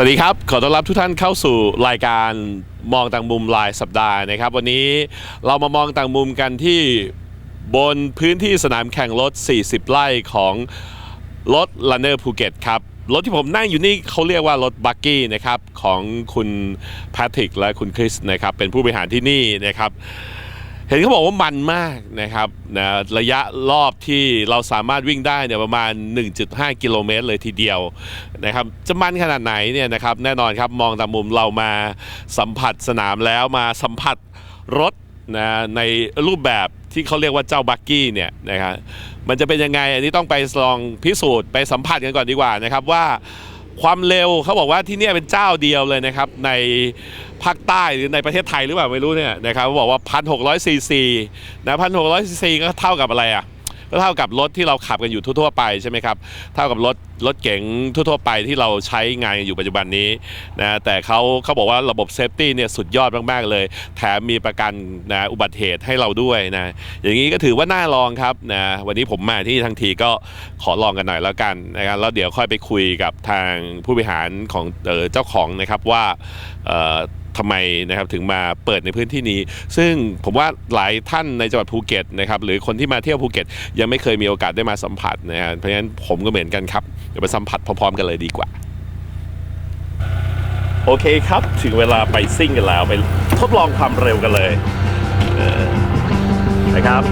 วัสดีครับ ขอต้อนรับทุกท่านเข้าสู่รายการมองต่างมุมรายสัปดาห์นะครับ วันนี้เรามามองต่างมุมกันที่บนพื้นที่สนามแข่งรถ 40 ไร่ของรถ Runner ภูเก็ตครับรถที่ผมนั่งอยู่นี่เขาเรียกว่ารถบักกี้นะครับของคุณแพทริกและคุณคริสนะครับเป็นผู้บริหารที่นี่นะครับ เห็นเขาบอกว่ามันมากนะครับนะระยะรอบที่เราสามารถวิ่งได้เนี่ยประมาณ 1.5 กิโลเมตรเลยทีเดียวนะครับจะมันขนาดไหนเนี่ยนะครับแน่นอนครับมองตามมุมเรามาสัมผัสสนามแล้วมาสัมผัสรถนะในรูปแบบที่เขาเรียกว่าเจ้าบักกี้เนี่ยนะครับมันจะเป็นยังไงอันนี้ต้องไปลองพิสูจน์ไปสัมผัสกันก่อนดีกว่านะครับว่าความเร็วเขาบอกว่าที่เนี่ยเป็นเจ้าเดียวเลยนะครับใน ภาคใต้หรือในประเทศไทยหรือเปล่าไม่รู้เนี่ยนะครับเขาบอกว่าพันหกร้อยซีซีนะพันหกร้อยซีซีก็เท่ากับอะไรอะก็เท่ากับรถที่เราขับกันอยู่ทั่ว ๆ ไปใช่ไหมครับ เท่ากับรถรถเก๋งทั่ว ๆ ไปที่เราใช้งานอยู่ปัจจุบันนี้นะแต่เขาเขาบอกว่าระบบเซฟตี้เนี่ยสุดยอดมาก ๆ เลย แถมมีประกันนะอุบัติเหตุให้เราด้วยนะอย่างนี้ก็ถือว่าน่าลองครับนะวันนี้ผมมาที่ทั้งทีก็ขอลองกันหน่อยแล้วกันนะครับแล้วเดี๋ยวค่อยไปคุยกับทางผู้บริหารของเออเจ้าของนะครับว่าเออ ทำไมนะครับถึงมาเปิดในพื้นที่นี้ ซึ่งผมว่าหลายท่านในจังหวัดภูเก็ตนะครับหรือคนที่มาเที่ยวภูเก็ต ยังไม่เคยมีโอกาสได้มาสัมผัสนะฮะเพราะฉะนั้นผมก็เหมือนกันครับเดี๋ยวไปสัมผัสพร้อมๆ กันเลยดีกว่า โอเคครับ ถึงเวลาไปซิ่งกันแล้วไปทดลองความเร็วกันเลยเนะครับ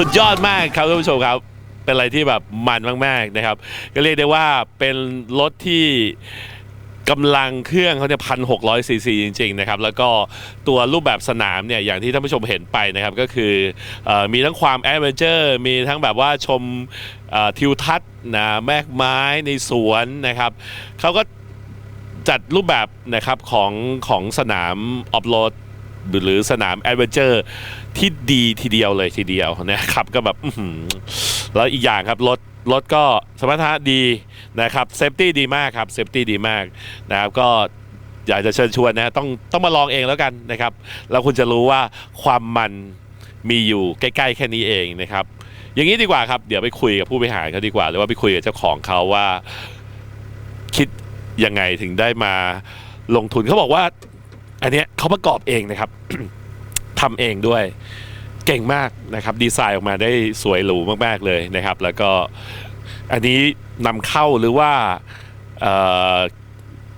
สุดยอดมากครับท่านผู้ชมครับ เป็นอะไรที่แบบมันมากๆนะครับ ก็เรียกได้ว่าเป็นรถที่กำลังเครื่องเขาเนี่ยพันหกร้อยซีซีจริง ๆ นะครับ แล้วก็ตัวรูปแบบสนามเนี่ย อย่างที่ท่านผู้ชมเห็นไปนะครับ ก็คืออมีทั้งความแอดเวนเจอร์มีทั้งแบบว่าชมทิวทัศน์นะแมกไม้ในสวนนะครับเขาก็จัดรูปแบบนะครับของของสนามออฟโรดหรือสนามแอดเวนเจอร์ ที่ดีทีเดียวเลยทีเดียวนะครับก็แบบแล้วอีกอย่างครับรถรถก็สมรรถนะดีนะครับเซฟตี้ดีมากครับเซฟตี้ดีมากนะครับก็อยากจะเชิญชวนนะต้องต้องมาลองเองแล้วกันนะครับ แล้วคุณจะรู้ว่าความมันมีอยู่ใกล้ๆแค่นี้เองนะครับ อย่างนี้ดีกว่าครับ เดี๋ยวไปคุยกับผู้บริหารเขาดีกว่า หรือว่าไปคุยกับเจ้าของเขาว่าคิดยังไงถึงได้มาลงทุนเขาบอกว่า อันเนี้ยเขาประกอบเองนะครับ ทำเองด้วยเก่งมากนะครับ ดีไซน์ออกมาได้สวยหรูมากๆเลยนะครับ แล้วก็อันนี้นำเข้าหรือว่า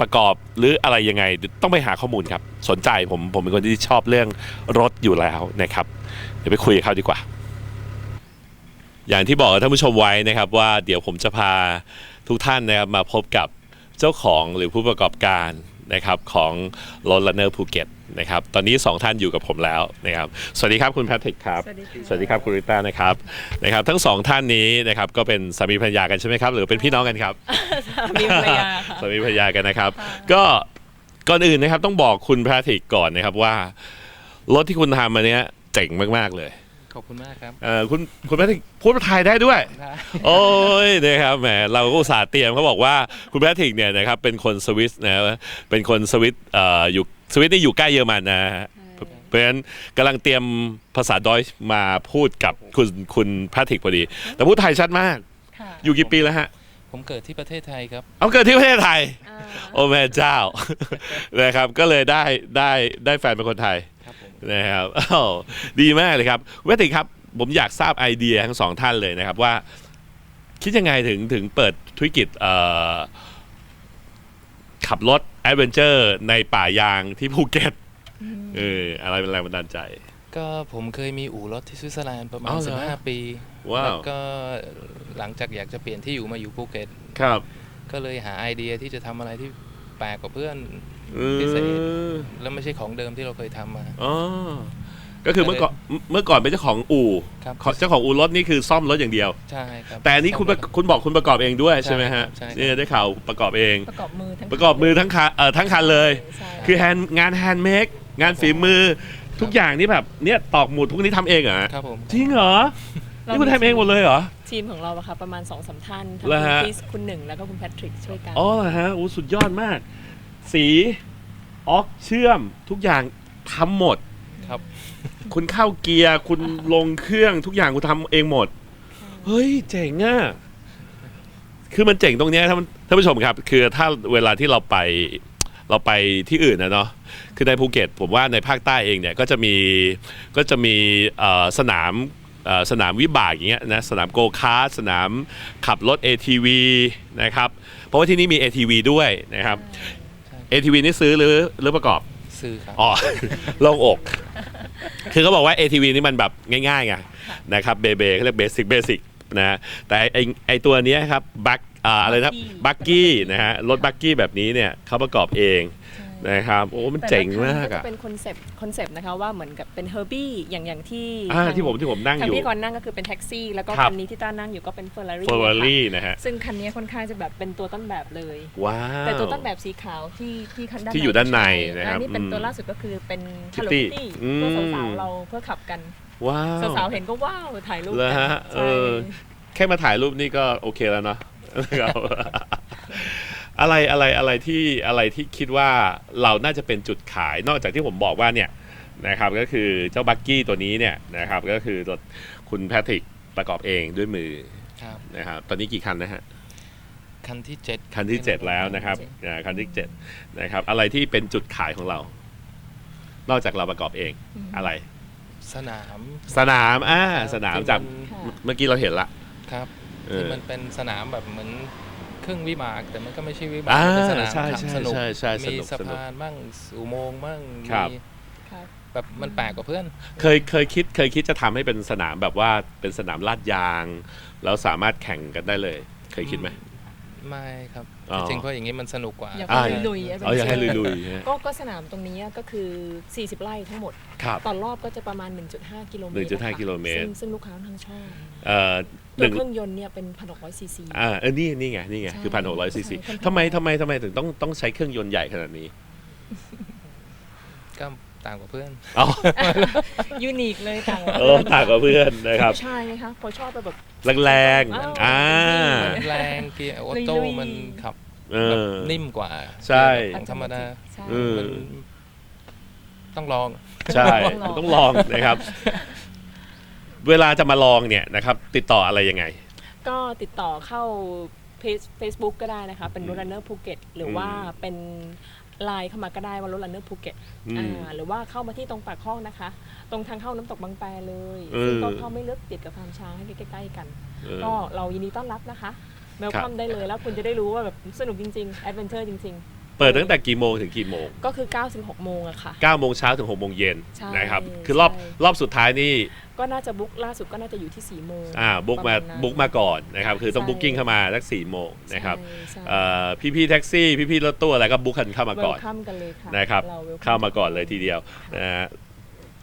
ประกอบหรืออะไรยังไงต้องไปหาข้อมูลครับ สนใจผมผมเป็นคนที่ชอบเรื่องรถอยู่แล้วนะครับ เดี๋ยวไปคุยกับเขาดีกว่า อย่างที่บอกท่านผู้ชมไว้นะครับว่าเดี๋ยวผมจะพาทุกท่านนะครับมาพบกับเจ้าของหรือผู้ประกอบการนะครับของรถ Runner ภูเก็ต นะครับตอนนี้ 2 ท่านอยู่กับผมแล้วนะครับสวัสดีครับคุณแพทริกครับสวัสดีค่ะสวัสดีครับคุณริต้านะครับนะครับทั้งสองท่านนี้นะครับก็เป็นสามีภรรยากันใช่ไหมครับ หรือเป็นพี่น้องกันครับสามีภรรยาค่ะสามีภรรยากันนะครับ ก็ก่อนอื่นนะครับต้องบอกคุณแพทริกก่อนนะครับว่ารถที่คุณทำมาเนี้ยเจ๋งมากๆเลยขอบคุณมากครับเอ่อคุณคุณแพทริกพูดไทยได้ด้วย ได้โอ้ยนะครับแหมเราก็อุตส่าห์เตรียมเขาบอกว่าคุณแพทริกเนี่ยนะครับเป็นคนสวิสนะเป็นคนสวิสเอ่ออยู่ สวิสนี่อยู่ใกล้เยอรมันนะฮะเพราะฉะนั้นกำลังเตรียมภาษาดอยช์มาพูดกับคุณคุณแพทริกพอดี แต่พูดไทยชัดมาก ค่ะอยู่กี่ปีแล้วฮะ ผมเกิดที่ประเทศไทยครับ เอาเกิดที่ประเทศไทย อ่าโอ้แม่เจ้า นะครับก็เลยได้ได้ได้แฟนเป็นคนไทยครับผม นะครับอ้าวดีมากเลยครับเวติครับ ผมอยากทราบไอเดียทั้งสองท่านเลยนะครับว่า คิดยังไงถึงถึงเปิดธุรกิจเอ่อ ขับรถแอดเวนเจอร์ในป่ายางที่ภูเก็ตเอออะไรเป็นแรงบันดาลใจ ก็ผมเคยมีอู่รถที่สวิตเซอร์แลนด์ประมาอ๋ณอเหรอ15 ปี ว้าว แล้วก็หลังจากอยากจะเปลี่ยนที่อยู่มาอยู่ภูเก็ต ครับ ก็เลยหาไอเดียที่จะทำอะไรที่แปลกกว่าเพื่อนอืพิเศษมแล้วไม่ใช่ของเดิมที่เราเคยทำมา อ๋อ ก็คือเมื่อก่อนเมื่อก่อนเป็นเจ้าของอู่ครับ เจ้าของอู่รถนี่คือซ่อมรถอย่างเดียว ใช่ครับแต่อันนี้คุณประคุณบอกคุณประกอบเองด้วยใช่ไหมฮะใช่ครับนี่ได้ข่าวประกอบเอง ประกอบมือทั้งประกอบมือทั้งคันเอ่อทั้งคันเลย ใช่คือแฮนด์งานแฮนด์เมคงานฝีมือ ทุกอย่างนี่แบบเนี่ยตอกหมุดพวกนี้ทำเองเหรอฮะครับผม จริงเหรอนี่คุณทำเองหมดเลยเหรอ ทีมของเราอะค่ะประมาณ2อสท่านทั้งเหรอคุณฮะคริสคุณหนึ่งแล้วก็คุณแพทริกช่วยกัน อ๋อเหรอฮะโอ้สุดยอดมาก สีออกเชื่อมทุกอย่างทำหมด ครับคุณเข้าเกียร์ คุณลงเครื่องทุกอย่างคุณทำเองหมด เฮ้ยเจ๋งอะ คือมันเจ๋งตรงเนี้ยท่านท่านผู้ชมครับ คือถ้าเวลาที่เราไปเราไปที่อื่นนะเนาะ คือในภูเก็ตผมว่าในภาคใต้เองเนี่ยก็จะมีก็จะมีเอ่อสนามเอ่อสนามวิบากอย่างเงี้ยนะสนามโกคาร์ทสนามขับรถ ATV นะครับ เพราะว่าที่นี่มี ATV ด้วยนะครับ ATV นี่ซื้อหรือหรือประกอบ ซื้อครับ อ๋อ โล่งอก คือเขาบอกว่า ATV นี่มันแบบง่ายๆไงนะครับเบเบเขาเรียกเบสิกเบสิกนะแต่ไอไอตัวเนี้ยครับบักอ่าอะไรนะบักกี้นะฮะรถบักกี้แบบนี้เนี่ยเขาประกอบเอง นะครับ โอ้ มันเจ๋งมากแต่ละคันก็อะจะเป็นคอนเซปต์คอนเซปต์นะคะว่าเหมือนกับเป็นเฮอร์บี้อย่างอย่างที่อ่าทางที่ผมที่ผมนั่งทาองยู่พี่กรณ์นั่งก็คือเป็นแท็กซี่ แล้วก็ครับคันนี้ที่ต้านั่งอยู่ก็เป็นเฟอร์รารี่เฟอร์รารี่นะฮะซึ่งคันนี้ค่อนข้างจะแบบเป็นตัวต้นแบบเลยว้าวแต่ตัวต้นแบบสีขาวที่ที่ข้างด้านที่อยู่ด้านในนะครับอันนี้เป็นอืมตัวล่าสุดก็คือเป็น Hello Kitty Kitty อืมเพื่อสาวๆเราเพื่อขับกันว้าวสาวๆเห็นก็ว้าวถ่ายรูปเหรอกัฮะใช่เออแค่มาถ่ายรูปนี่ก็โอเคแล้วเนาะนะครับ อะไรอะไรอะไรที่อะไรที่คิดว่าเราน่าจะเป็นจุดขาย นอกจากที่ผมบอกว่าเนี่ยนะครับก็คือเจ้าบักกี้ตัวนี้เนี่ยนะครับก็คือรถคุณแพทริกประกอบเองด้วยมือครับนะครับตอนนี้กี่คันนะฮะคันที่เจ็ดคันที่เจ็ดแล้วนะครับอ่าคันที่เจ็ดนะครับอะไรที่เป็นจุดขายของเรา นอกจากเราประกอบเองอะไร สนามสนามอ่าสนามที่จากค่ะเมื่อกี้เราเห็นละครับเอที่อมันเป็นสนามแบบเหมือน ครึ่งวิบากแต่มันก็ไม่ใช่วิบากอ่ามันเป็นสนามใช่ใช่ทำสนุกใช่ใช่สมีนุกสะสนุกพานบ้างอุโมงค์บ้างครับมีครับไปแบบมันแปลกกว่าเพื่อน เคยเคยคิดเคยคิดจะทำให้เป็นสนามแบบว่าเป็นสนามลาดยาง แล้วสามารถแข่งกันได้เลย เคยคิดไหม ไม่ครับอ๋อ จริงๆเพราะอย่างนี้มันสนุกกว่า อยาก อ่าให้ลุยๆ adventure เอาอยากให้ลุยๆฮะก็ก็สนามตรงนี้ก็คือ 40 ไร่ทั้งหมด ครับ ต่อรอบก็จะประมาณ 1.5 กิโลเมตร1.5นะคะกิโลเมตร ซึ่งซึ่งลูกค้าทั้งชอบเอ่อหตัวนึ่งเครื่องยนต์เนี่ยเป็น1,600ซีซี อ่าเออนี่นี่ไงนี่ไงใช่คือพันหกร้อยซีซีใช่ ทำไมทำไมทำไมถึงต้องต้องใช้เครื่องยนต์ใหญ่ขนาดนี้ ก็ ต่างกว่าเพื่อนอ๋อยูนิคเลยต่างเออต่างกับเพื่อนนะครับ ผู้ชายไงคะพอชอบไปแบบ แรงอ้าวๆอ่าแรงเกียร์ออโต้ลุยๆ มันขับเอแบบอ นิ่มกว่าใช่ ของธรรมดาใช่ เออ มันต้องลอง ใช่ต้องลองต้องลองนะครับ เวลาจะมาลองเนี่ยนะครับ ติดต่ออะไรยังไง ก็ติดต่อเข้าเพจ Facebook ก็ได้นะคะ เป็นรถ runner ภูเก็ตหรือว่าเป็น ไลน์เข้ามาก็ได้ว่ารถ runner ภูเก็ตอืม อ่าหรือว่าเข้ามาที่ตรงปากห้องนะคะ ตรงทางเข้าน้ำตกบางแปเลยอืมซึ่งก็เข้าไม่ลึกติดกับฟาร์มช้างให้ใกล้ๆกัน เออ ก็เรายินดีต้อนรับนะคะเวลครัคัมบ ได้เลยแล้วคุณจะได้รู้ว่าแบบสนุกจริงๆแอดเวนเจอร์จริง เปิดตั้งแต่กี่โมงถึงกี่โมงๆก็คือ9ถึง6โมงอะค่ะ 9โมงเช้าถึง6โมงเย็นใช่นะครับคือรอบใช่ รอบสุดท้ายนี่ก็น่าจะบุ๊กล่าสุดก็น่าจะอยู่ที่4โมงอ่าบุ๊กมาประณนั้น บุ๊กมาก่อนนะครับคือต้องใช่ บุ๊กิ้งเข้ามาสัก4โมงนะครับใช่ใช่เอ่อพี่ๆแท็กซี่ พี่ๆรถตู้อะไรก็บุ๊กกันเข้ามาก่อน เวลคัมกันเลยค่ะนะครับ เรา welcome เข้ามาก่อนเลยทีเดียวนะฮะ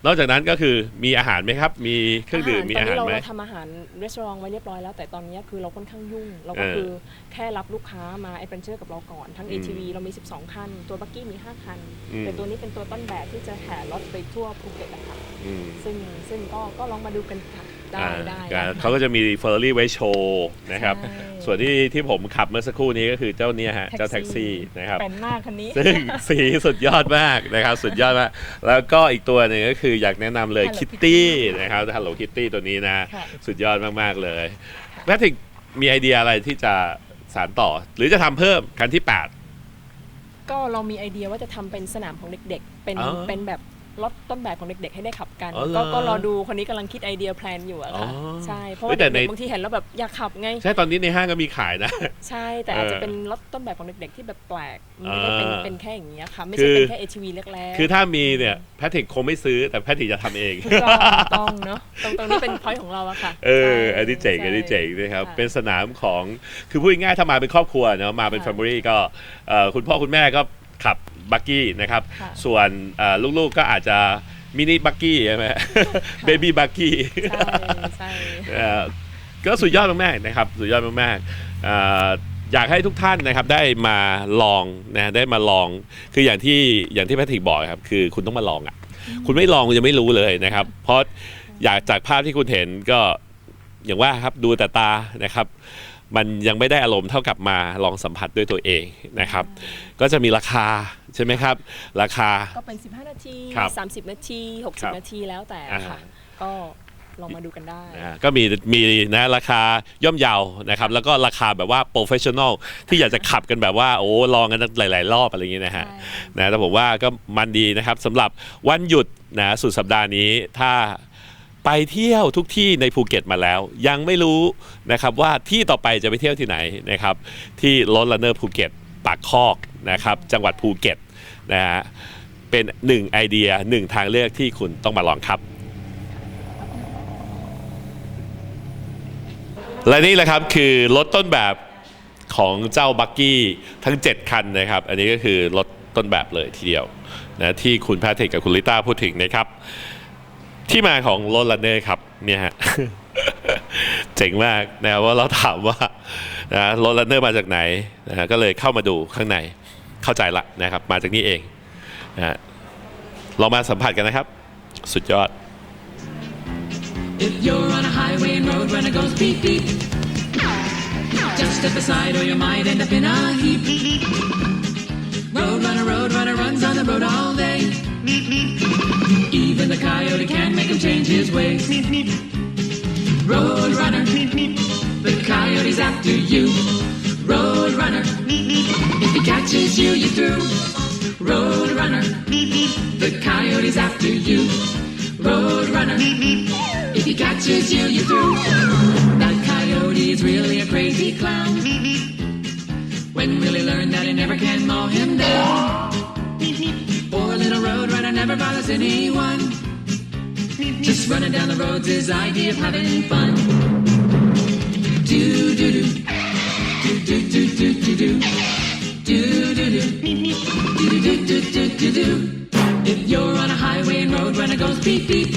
นอกจากนั้นก็คือมีอาหารไหมครับ มีเครื่องดื่มมีอาหารตอนไหม นี้เราเราทำอาหารรีสอร์ทไว้เรียบร้อยแล้ว แต่ตอนนี้คือเราค่อนข้างยุ่ง เราก็เออคือแค่รับลูกค้ามาแอดเวนเจอร์กับเราก่อน ทั้ง อืม ATV เรามี 12 คัน ตัวบักกี้มี 5 คัน อืมแต่ตัวนี้เป็นตัวต้นแบบที่จะแห่รถไปทั่วภูเก็ตนะคะอืมซึ่งซึ่งก็ก็ลองมาดูกันค่ะ ได้อ่าได้การได้เขาก็จะมีเฟอร์รี่ไว้โชว์นะครับ ใช่ ส่วนที่ที่ผมขับเมื่อสักครู่นี้ก็คือเจ้าเนี้ยฮะ เจ้าแท็กซี่นะครับ เป็นมากคันนี้ ซึ่ง สีสุดยอดมากนะครับ สุดยอดมาก แล้วก็อีกตัวหนึ่งก็คืออยากแนะนำเลย Hello คิต Kitty ตี้นะครับ Hello Kitty ตัวนี้นะ ค่ะ สุดยอดมาก ๆ เลยแพทริกมีไอเดียอะไรที่จะสานต่อ หรือจะทำเพิ่มคันที่ก็เรามีไอเดียว่าจะทำเป็นสนามของเด็กๆ เป็นอ๋อ เป็นแบบ รถต้นแบบของเด็ก ๆ ให้ได้ขับกัน อ๋อเหรอก็ก็รอดูคนนี้กำลังคิดไอเดียแพลนอยู่อะค่ะ อ๋อใช่ เพราะเฮ้ว่ายแต่ใน เด็กๆบางทีเห็นแล้วแบบอยากขับไง8ใช่ตอนนี้ในห้างก็มีขายนะ ใช่ แต่อาจจะเออเป็นรถต้นแบบของเด็ก ๆ ที่แบบแปลกไม่ได้เป็นอ่าเป็นแค่อย่างเงี้ยค่ะ ไม่คืใช่อเป็นแค่ ATV เล็กๆคือถ้ามีเนี่ยแพทริกคงไม่ซื้อแต่แพทริกจะทำเองต้องต้องเนาะตรงตรงนี้เป็นพอยต์ของเราอะค่ะเออ ใช่อันนี้เจ๋ง ใช่ อันนี้เจ๋งนะครับ ค่ะเป็นสนามของ คือพูดง่ายๆถ้ามาเป็นครอบครัวเนาะ มาเป็นค่ะ แฟมิลี่ก็เอ่อคุณพ่อคุณแม่ก็ขับ บักกี้นะครับ ค่ะส่วนเอ่อลูกๆก็อาจจะมินิบักกี้ใช่ไหมเบบี้บักกี้ ใช่ใช่ก็สุดยอดมากๆนะครับสุดยอดมากๆเอ่ออยากให้ทุกท่านนะครับได้มาลองนะได้มาลองคืออย่างที่อย่างที่แพทริกบอกครับคือคุณต้องมาลองอะคุณไม่ลองคุณจะไม่รู้เลยนะครับ เพราะอยากจากภาพที่คุณเห็นก็อย่างว่าครับดูแต่ตานะครับ มันยังไม่ได้อารมณ์เท่ากับมาลองสัมผัสด้วยตัวเองนะครับ ก็จะมีราคา ใช่ไหมครับ ราคา ก็เป็น 15 นาที ครับ30 นาที ครับ60 นาทีแล้วแต่อ่า ค่ะ ก็ลองมาดูกันได้ อ่าก็มีมีนะราคาย่อมเยาวนะครับ แล้วก็ราคาแบบว่าโปรเฟชชั่นอลที่อยากจะขับกันแบบว่า โอ้ลองกันหลาย ๆ รอบอะไรอย่างเงี้ยนะฮะ ใช่ นะแต่ผมว่าก็มันดีนะครับสำหรับวันหยุดนะสุดสัปดาห์นี้ถ้าไปเที่ยวทุกที่ในภูเก็ตมาแล้ว ยังไม่รู้นะครับว่าที่ต่อไปจะไปเที่ยวที่ไหนนะครับที่รถลันเนอร์ภูเก็ตปากคอกนะครับจังหวัดภูเก็ต นะฮะเป็นหนึ่งไอเดียหนึ่งทางเลือกที่คุณต้องมาลองครับ และนี่แหละครับคือรถต้นแบบของเจ้าบักกี้ทั้ง 7 คันนะครับ อันนี้ก็คือรถต้นแบบเลยทีเดียวนะที่คุณแพทริกกับคุณลิต้าพูดถึงนะครับ ที่มาของรถลันเนอร์ครับเนี่ยฮะเจ๋งมากนะว่าเราถามว่านะรถลันเนอร์มาจากไหนนะฮะก็เลยเข้ามาดูข้างใน เข้าใจละนะครับ มาจากนี้เองนะฮะลองมาสัมผัสกันนะครับ สุดยอด If you're on a highway and road runner goes beep beep, just step aside or you might end up in a heap. Road runner, road runner runs on the road all day. Even the coyote can't make him change his ways. Road runner, the coyote's after you. Road runner, if he catches you, you're through. Road runner, the coyote's after you. Road runner. If he catches you, you're through. That coyote is really a crazy clown. When will he learn that he never can mow him down? Poor little road runner never bothers anyone. Just running down the road's his idea of having fun. Do do do. If you're on a highway and road runner goes beep beep.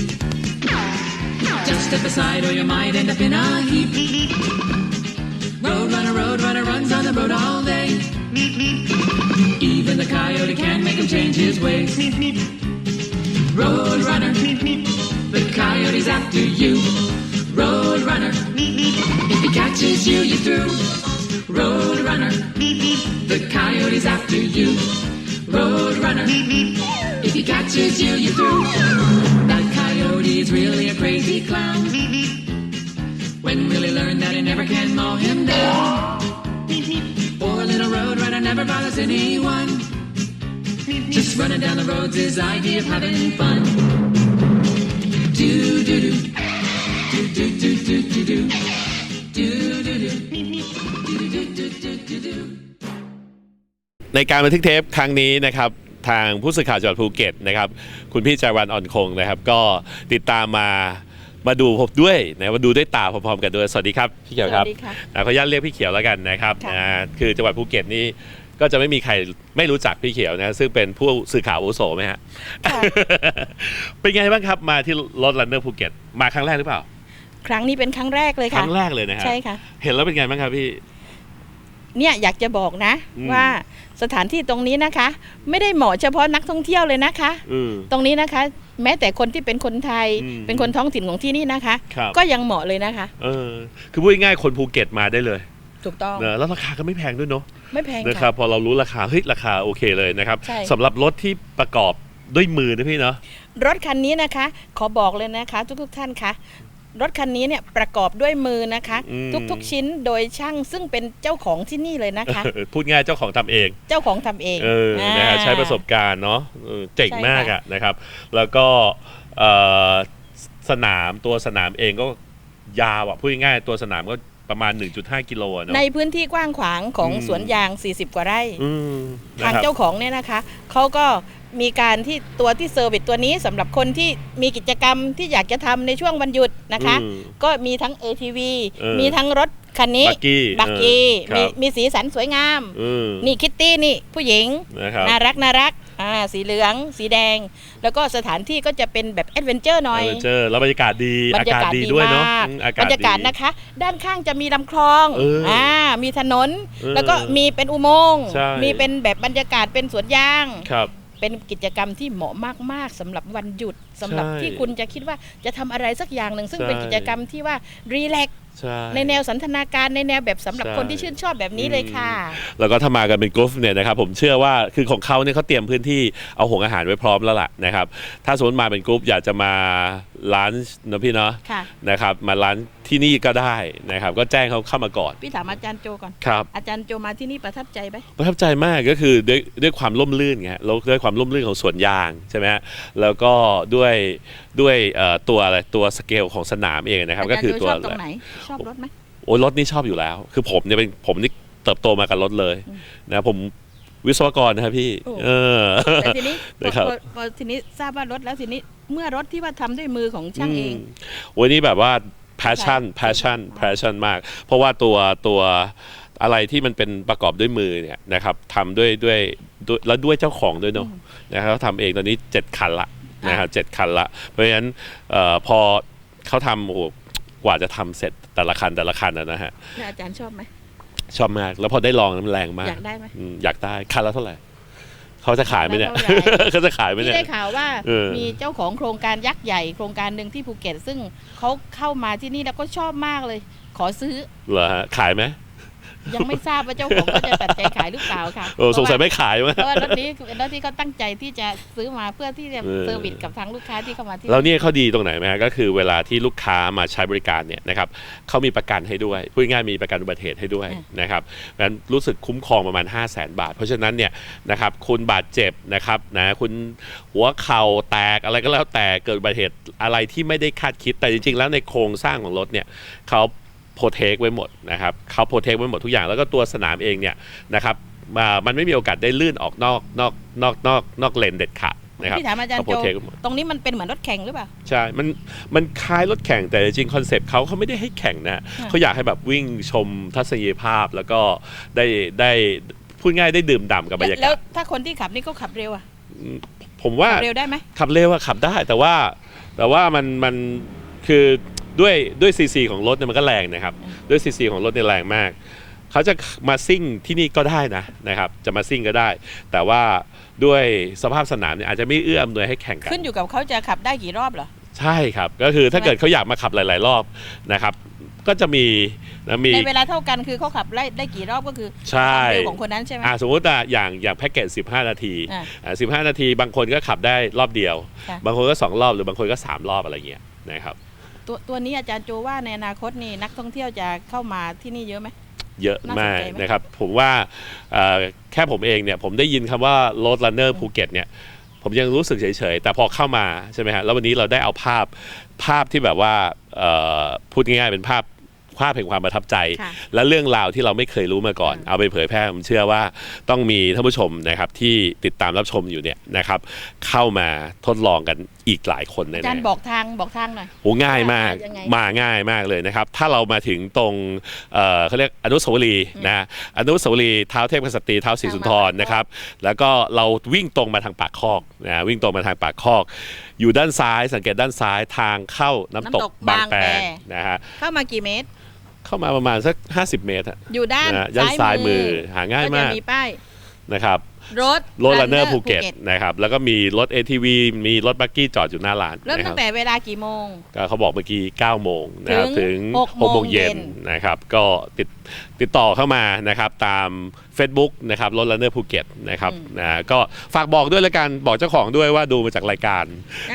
Just step aside or you might end up in a heap. Road runner, road runner runs on the road all day. Even the coyote can't make him change his ways. Road runner, the coyote's after you. Road runner, if he catches you, you're through. Road runner, the coyote's after you. Road runner, if he catches you, you're through. That coyote is really a crazy clown. When will he learn that he never can mow him down? Poor little road runner never bothers anyone. Just running down the road's his idea of having fun. ในการบันทึกเทปครั้งนี้นะครับทางผู้สื่อข่าวจังหวัดภูเก็ตนะครับคุณพี่จาวันอ่อนคงนะครับ ก็ติดตามมามาดูผมด้วยนะมาดูด้วยตาพร้อมๆกันด้วยสวัสดีครับพี่เขียวครับสวัสดีค่ะอ่าขออนุญาตเรียกพี่เขียวแล้วกันนะครับค่ะ อ่าคือจังหวัดภูเก็ตนี่ก็จะไม่มีใครไม่รู้จักพี่เขียวนะซึ่งเป็นผู้สื่อข่าวอาวุโสไหมฮะ ค่ะ เป็นไงบ้างครับมาที่รถลันเนอร์ภูเก็ตมาครั้งแรกหรือเปล่า ครั้งนี้เป็นครั้งแรกเลยคค่ะ รั้งแรกเลยนะฮะใช่ค่ะ เห็นแล้วเป็นไงบ้างครับพี่ เนี่ยอยากจะบอกนะอืม ว่า สถานที่ตรงนี้นะคะ ไม่ได้เหมาะเฉพาะนักท่องเที่ยวเลยนะคะ อืม ตรงนี้นะคะ แม้แต่คนที่เป็นคนไทย อืมเป็นคนท้องถิ่นของที่นี่นะคะ ครับ ก็ยังเหมาะเลยนะคะ เออคือพูดง่ายๆคนภูเก็ตมาได้เลยถูกต้องนะแล้วราคาก็ไม่แพงด้วยเนาะไม่แพงนะครัค่ะ บพอเรารู้ราคาเฮ้ยราคาโอเคเลยนะครับใช่ สำหรับรถที่ประกอบด้วยมือนะพี่เนาะ รถคันนี้นะคะ ขอบอกเลยนะคะ ทุกๆท่านคะ รถคันนี้เนี่ยประกอบด้วยมือนะคะอืมทุกๆชิ้นโดยช่างซึ่งเป็นเจ้าของที่นี่เลยนะคะเออพูดง่ายเจ้าของทำเอง เจ้าของทำเองเออนะฮะอ่าใช้ประสบการณ์เนาะเออเจ๋งใช่มากค่ะอะนะครับ แล้วก็เอ่อสนามตัวสนามเองก็ยาวอะพูดง่ายๆตัวสนามก็ประมาณ 1.5 กิโลอะเนาะในพื้นที่กว้างขวางของอืมสวนยาง 40 กว่าไร่อืมทางนะครับเจ้าของเนี่ยนะคะเขาก็ มีการที่ตัวที่เซอร์วิสตัวนี้สำหรับคนที่มีกิจกรรมที่อยากจะทำในช่วงวันหยุดนะคะ อืมก็มีทั้ง ATV เออมีทั้งรถคันนี้บักกี้บักกี้เออครับมีมีสีสันสวยงาม อืมนี่คิตตี้นี่ผู้หญิง นะครับ น่ารักน่ารักอ่าสีเหลือง สีแดง แล้วก็สถานที่ก็จะเป็นแบบแอดเวนเจอร์หน่อยเออเจอแล้วบรรยากาศดีบรอารยากาศกาศดีดีด้วยเนาะมากอืมอากาบรศรยากาศดี นะคะ ด้านข้างจะมีลำคลองเอออ่มีถนน เออแล้วก็มีเป็นอุโมงค์ ใช่ มีเป็นแบบบรรยากาศเป็นสวนยาง ครับ เป็นกิจกรรมที่เหมาะมาก ๆสำหรับวันหยุด สำหรับใช่ที่คุณจะคิดว่าจะทำอะไรสักอย่างหนึ่งซึ่งใช่เป็นกิจกรรมที่ว่ารีแลกซ์ใช่ในแนวสันทนาการในแนวแบบสำหรับใช่คนที่ชื่นชอบแบบนี้เลยค่ะ แล้วก็ถ้ามากันเป็นกรุ๊ปเนี่ยนะครับผมเชื่อว่าคือของเขาเนี่ยเขาเตรียมพื้นที่เอาหงอาหารไว้พร้อมแล้วล่ะนะครับ ถ้าสมมติมาเป็นกรุ๊ปอยากจะมาร้านนะพี่เนาะค่ะนะครับมาร้านที่นี่ก็ได้นะครับ ก็แจ้งเขาเข้ามาก่อน พี่ถามอาจารย์โจก่อนครับอาจารย์โจมาที่นี่ประทับใจไหมประทับใจมากก็คือด้วยด้วยความร่มรื่นไงแล้วด้วยความร่มรื่นของสวนยางใช่ไหมฮะแล้วก็ด้วยด้วยเอ่อตัวอะไรตัวสเกลของสนามเองนะครับอาก็จารย์คือโจตัวชอบตรงไหนชอบรถไหมโอ้ยรถนี่ชอบอยู่แล้ว คือผมเนี่ยเป็นผมนี่เติบโตมากับรถเลยนะผมวิศวกรนะครับพี่โอ้เออแต่ทีนี้พอนะครับพอพอทีนี้ทราบว่ารถแล้วทีนี้เมื่อรถที่ว่าทำด้วยมือของช่างเองมโอ้ยนี่แบบว่า passion ใช่ passion passion มาก เพราะว่าตัวตัวอะไรที่มันเป็นประกอบด้วยมือเนี่ยนะครับทำด้วยด้วยด้วยแล้วด้วยเจ้าของด้วยเนาะนะครับเขาทำเองตอนนี้เจ็ดคันละ นะครับเจ็ดคันละ เพราะฉะนั้นเอ่อพอเขาทำโอ้โหกว่าจะทำเสร็จแต่ละคันแต่ละคันนะนะฮะแล้วอาจารย์ชอบไหมชอบมาก แล้วพอได้ลองน้ำแรงมาก อยากได้ไหมอืมอยากได้คันละเท่าไหร่เขาจะขายไหมเนี่ยคันละเท่าไหร่เขาจะขายไหมที่เนี่ยได้ข่าวว่าเออมีเจ้าของโครงการยักษ์ใหญ่โครงการหนึ่งที่ภูเก็ต ซึ่งเขาเข้ามาที่นี่แล้วก็ชอบมากเลย ขอซื้อเหรอฮะขายไหม ยังไม่ทราบว่าเจ้าของเขาจะตัดใจขายหรือเปล่าค่ะโอ้สงสัยไม่ขายมั้งเพราะว่ารถนี้เป็นรถที่เขาตั้งใจที่จะซื้อมาเพื่อที่จะเออเซอร์วิสกับทางลูกค้าที่เข้ามาที่แล้วเนี่ยเขาดีตรงไหนไหมฮะก็คือเวลาที่ลูกค้ามาใช้บริการเนี่ยนะครับเขามีประกันให้ด้วยพูดง่ายๆมีประกันอุบัติเหตุให้ด้วยนะครับงั้นรู้สึกคุ้มครองประมาณ 5 0 0แสนบาท เพราะฉะนั้นเนี่ยนะครับคุณบาดเจ็บนะครับนะคุณหัวเข่าแตกอะไรก็แล้วแต่เกิดอุบัติเหตุอะไรที่ไม่ได้คาดคิดแต่จริง ๆ แล้วในโครงสร้างของรถเนี่ยเขา โปรเทคไว้หมดนะครับเขาโปรเทคไว้หมดทุกอย่างแล้วก็ตัวสนามเองเนี่ยนะครับมามันไม่มีโอกาสได้ลื่นออกนอกนอกนอกนอกนอกเลนเด็ดขาดนะครับพี่ถามอาจารย์เขโจโปเทคหมดตรงนี้มันเป็นเหมือนรถแข่งหรือเปล่า ใช่ มันมันคล้ายรถแข่งแต่จริงคอนเซปต์เขาเขาไม่ได้ให้แข่งนะเขาอยากให้แบบวิ่งชมทัศนียภาพแล้วก็ได้ได้พูดง่ายได้ดื่มด่ำกับบรรยาแล้กาวศถ้าคนที่ขับนี่ก็ขับเร็วอะผมว่าขับเร็วได้ไหมขับเร็วอะขับได้แต่ว่าแต่ว่ามันมันคือ ด้วยด้วยซีซีของรถเนี่ยมันก็แรงนะครับ ด้วยซีซีของรถเนี่ยแรงมาก เขาจะมาซิ่งที่นี่ก็ได้นะนะครับ จะมาซิ่งก็ได้ แต่ว่าด้วยสภาพสนามเนี่ยอาจจะไม่เอื้ออำนวยให้แข่งกัน ขึ้นอยู่กับเขาจะขับได้กี่รอบเหรอ ใช่ครับ ก็คือถ้าใช่ไหมเกิดเขาอยากมาขับหลาย ๆ รอบนะครับ ก็จะมีนะมีในเวลาเท่ากันคือเขาขับได้ได้กี่รอบก็คือใช่ความเร็วของคนนั้นใช่ไหมอ่าสมมติว่าอย่างอย่างแพ็กเกจ15 นาทีอ่าอ่า15 นาที บางคนก็ขับได้รอบเดียว ค่ะ บางคนก็ 2 รอบหรือบางคนก็ 3 รอบอะไรเงี้ยนะครับ ตัวตัวนี้อาจารย์โจว่าในอนาคตนี่นักท่องเที่ยวจะเข้ามาที่นี่เยอะไหม เยอะน่าสนมากใจไหม นะครับ ผมว่าเอ่อแค่ผมเองเนี่ย ผมได้ยินคำว่า road runner ภูเก็ตเนี่ย ผมยังรู้สึกเฉยๆ แต่พอเข้ามาใช่ไหมฮะแล้ววันนี้เราได้เอาภาพภาพที่แบบว่าเอ่อพูดง่ายๆ เป็นภาพ ภาพแห่งความประทับใจ ค่ะและเรื่องราวที่เราไม่เคยรู้มาก่อน เอาไปเผยแพร่ผมเชื่อว่าต้องมีท่านผู้ชมนะครับที่ติดตามรับชมอยู่เนี่ยนะครับเข้ามาทดลองกันอีกหลายคนแน่อาจารย์ๆ บอกทางบอกทางหน่อย โอ้ง่ายมากยังไงมาง่ายมากเลยนะครับ ถ้าเรามาถึงตรงเอ่อเขาเรียกอนุสาวรีย์นะอนุสาวรีย์เท้าเทพกษัตรีเท้าศรีสุนทรนะครับ แล้วก็เราวิ่งตรงมาทางปากคอกนะวิ่งตรงมาทางปากคอก อยู่ด้านซ้ายสังเกตด้านซ้ายทางเข้าน้ำตกน้ำตกบางบางแปแป นะฮะเข้ามากี่เมตร เข้ามาประมาณสัก 50 เมตรฮะอยู่ด้านนะด้านซ้ายมือหาง่ายก็มาจะกมีป้ายนะครับรถรถ runner ภูเก็ตภูนะครับแล้วก็มีรถ ATV มีรถบักกี้จอดอยู่หน้าร้านเริ่มนะคตั้รับงแต่เวลากี่โมง ก็เขาบอกเมื่อกี้ 9 โมงนะครับถึถึงงหก6โมงเย็นโมงเย็นนะครับก็ติดติดต่อเข้ามานะครับตาม Facebook นะครับรถ runner ภูเก็ตนะครับนะก็ฝากบอกด้วยแล้วกันบอกเจ้าของด้วยว่าดูมาจากรายการ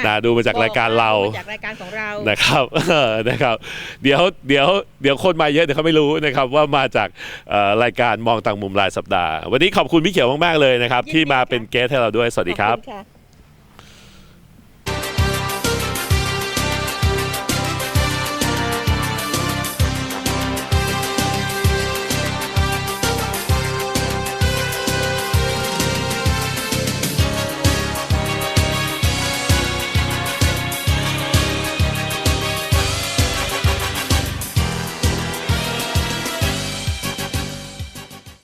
นะดูมาจากรายการเราดูจากรายการของเรานะครับเออนะครับเดี๋ยวเดี๋ยวเดี๋ยวคนมาเยอะเดี๋ยวเขาไม่รู้นะครับว่ามาจากเอ่อรายการมองต่างมุมรายสัปดาห์ วันนี้ขอบคุณพี่เขียวมากๆเลยนะครับยินดีที่มาค่ะเป็นเกสให้เราด้วยสวัสดีครับขอณะ